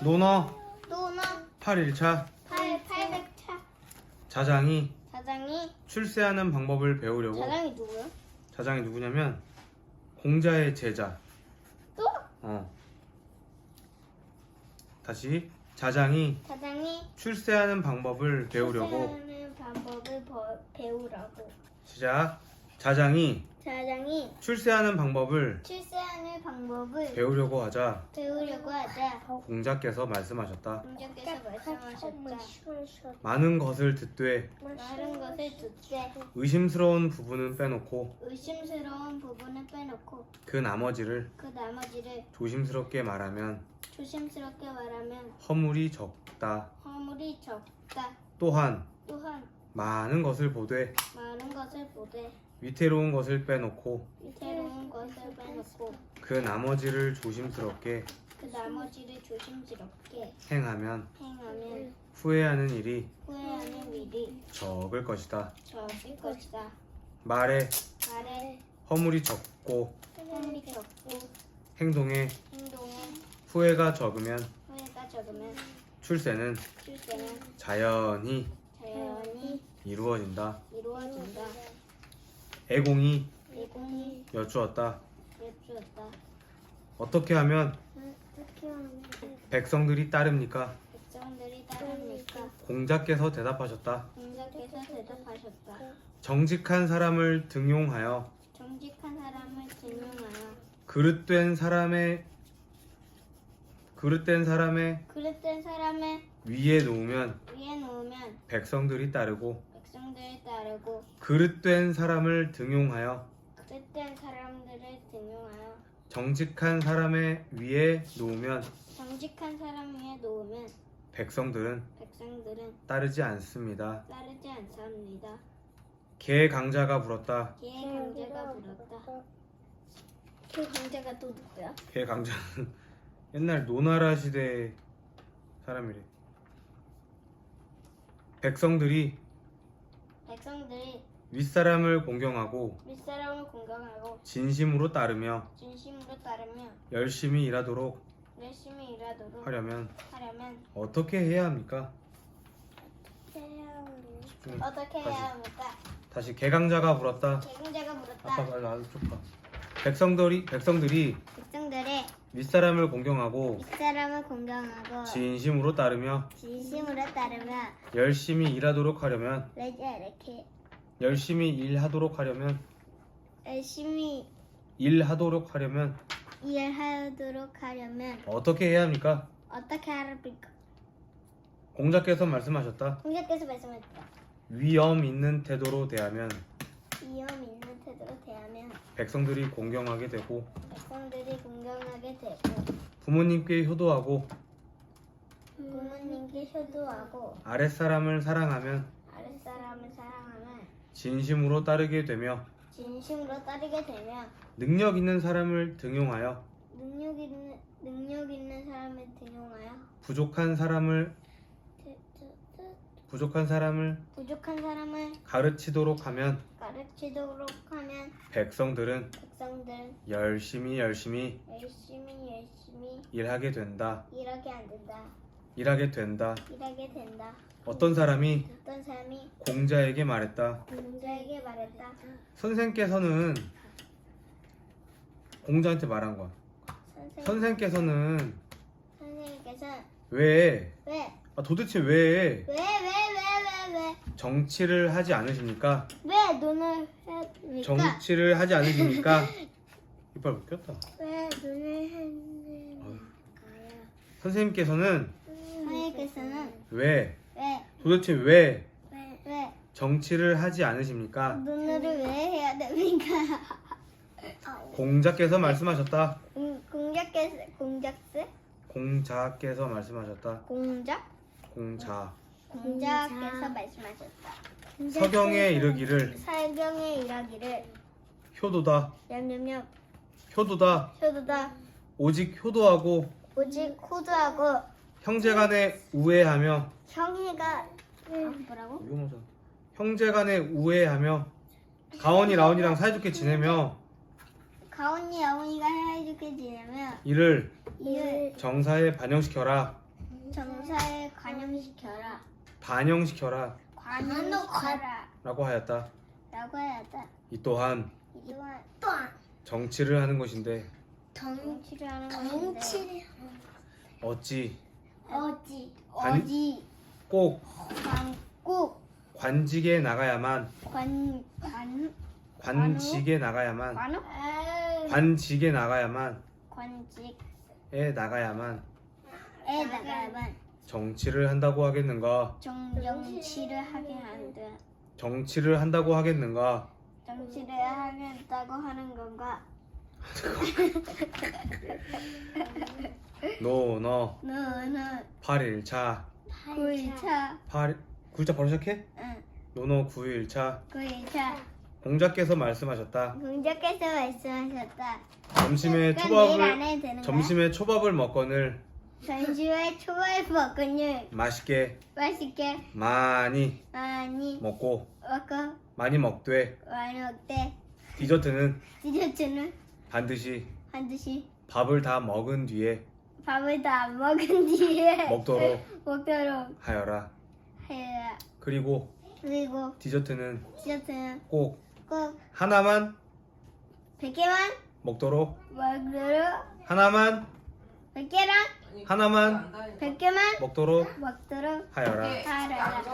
논어 또는 8일차? 8 800차. 자장이? 자장이. 출세하는 방법을 배우려고? 자장이 누구야? 자장이 누구냐면 공자의 제자. 또? 어. 다시. 자장이 자장이. 출세하는 방법을 배우려고? 출세하는 방법을 버- 배우라고. 시작. 자장이 자장이 출세하는 방법을 출세하는 방법을 배우려고 하자. 배우려고 하자. 공자께서 말씀하셨다. 공자께서 말씀하셨다. 많은 것을 듣되 많은 것을 듣되 의심스러운 부분은 빼놓고 의심스러운 부분을 빼놓고 그 나머지를 그 나머지를 조심스럽게 말하면 조심스럽게 말하면 허물이 적다. 허물이 적다. 또한 또한 많은 것을 보되 많은 것을 보되 위태로운 것을 빼놓고 위태로운 것을 빼놓고 그 나머지를 조심스럽게 그 나머지를 조심스럽게 행하면 행하면 후회하는 일이 후회하는 일이 적을 것이다. 적을 것이다. 말에 말에 허물이 적고 허물이 적고 행동에 행동에 후회가 적으면 후회가 적으면 출세는 출세는 자연히 자연히 이루어진다. 이루어진다. 애공이 예공이 여쭈었다. 예주었다. 어떻게 하면 어떻게 하면 백성들이 따릅니까? 백성들이 따릅니까? 공자께서 대답하셨다. 공자께서 대답하셨다. 정직한 사람을 등용하여 정직한 사람을 증명하여 그릇된 사람의 그릇된 사람의 그릇된 사람의 위에 놓으면 위에 놓으면 백성들이 따르고 백성들이 따르고 그릇된 사람을 등용하여 그릇된 사람들을 등용하여 정직한 사람의 위에 놓으면 정직한 사람 위에 놓으면 백성들은 백성들은 따르지 않습니다. 따르지 않습니다. 개 강자가 물었다. 기의 강제가 물었다. 그 강제가 또 누구야? 개 강자는 옛날 노나라 시대 사람이래. 백성들이 백성들이 윗사람을 공경하고 윗사람을 공경하고 진심으로 따르며 진심으로 따르며 열심히 일하도록 열심히 일하도록 하려면 하려면 어떻게 해야 합니까? 어떻게 다시. 해야 합니까? 다시 개강자가 물었다. 개강제가 물었다. 아빠 말 나도 좀 봐. 백성들이 백성들이 윗사람을 공경하고 윗사람을 공경하고 진심으로 따르며 진심으로 따르며 열심히 일하도록 하려면 이렇게 열심히 일하도록 하려면 열심히 일하도록 하려면 일하도록 하려면 어떻게 해야 합니까? 어떻게 합니까? 공자께서 말씀하셨다. 공자께서 말씀하셨다. 위엄 있는 태도로 대하면 위험 있는 태도로 대하면 백성들이 공경하게 되고 백성들이 공경하게 되고 부모님께 효도하고 부모님께 효도하고 아랫사람을 사랑하면 아랫사람을 사랑하면 진심으로 따르게 되며 진심으로 따르게 되면 능력 있는 사람을 등용하여 능력 있는 능력 있는 사람을 등용하여 부족한 사람을 부족한 사람을 부족한 사람을 가르치도록 하면 가르치도록 하면 백성들은 백성들은 열심히 열심히 열심히 열심히 일하게 된다. 일하게 안 된다. 일하게 된다. 일하게 된다. 어떤 사람이 어떤 사람이 공자에게 말했다. 공자에게 말했다. 선생께서는 공자한테 말한 거야. 선생 선생께서는 선생님께서 왜 왜 아, 도대체 왜 왜 정치를 하지 않으십니까? 왜 눈을 합니까? 정치를 하지 않으십니까? 이빨 묶였다. 왜 눈을 했는가요? 선생님께서는 선생님께서는 왜 왜 도대체 왜 왜, 왜 정치를 하지 않으십니까? 눈을 왜 해야 됩니까? 공자께서 말씀하셨다. 공- 공작께서 공작스 공자께서 말씀하셨다. 공작 공자. 공자께서 말씀하셨다. 서경에 이르기를 설경에 이르기를 효도다. 냠냠냠 효도다. 효도다 오직 효도하고 오직 호두하고 형제간에 우애하며 형이가 아, 뭐라고? 이거 뭐죠? 형제간에 우애하며 가온이 라온이랑 사이좋게 지내며 가온이 아온이가 해주게 지내면 이를 이를 정사에 반영시켜라. 관용시켜라. 반영시켜라. 관용시켜라. 라고 하였다. 라고 해야다. 이 또한 이 또한. 또한. 정치를 하는 것인데 정치를 하는 건데 어찌? 어지 관- 어지 꼭 관꼭. 관직에 나가야만. 관관 관직에 나가야만. 관우? 관직에 나가야만. 관직에 에 나가야만. 나가야만 정치를 한다고 하겠는가? 정 정치를 하게 한다. 정치를 한다고 하겠는가? 정치를 하겠다고 하는 건가? 노너 너는 8일차 9일차 8 9일차 바로 시작해? 응 노너 9일차 9일차 공자께서 말씀하셨다. 공자께서 말씀하셨다. 점심에 그럼 내일 안 초밥을 해도 되는 거야? 점심에 초밥을 먹거늘 점심에 초밥 먹으니 맛있게 맛있게 많이 많이 먹고 먹고 많이 먹되 많이 먹되 디저트는 디저트는 반드시 반드시 밥을 다 먹은 뒤에 밥을 다안 먹은 뒤에 먹도록 먹도록 하여라. 해야 그리고 그리고 디저트는 디저트는 꼭 꼭 하나만 100개만 먹도록 먹도록 하나만 100개랑 하나만 100개만 먹도록 먹도록 하여라. 하라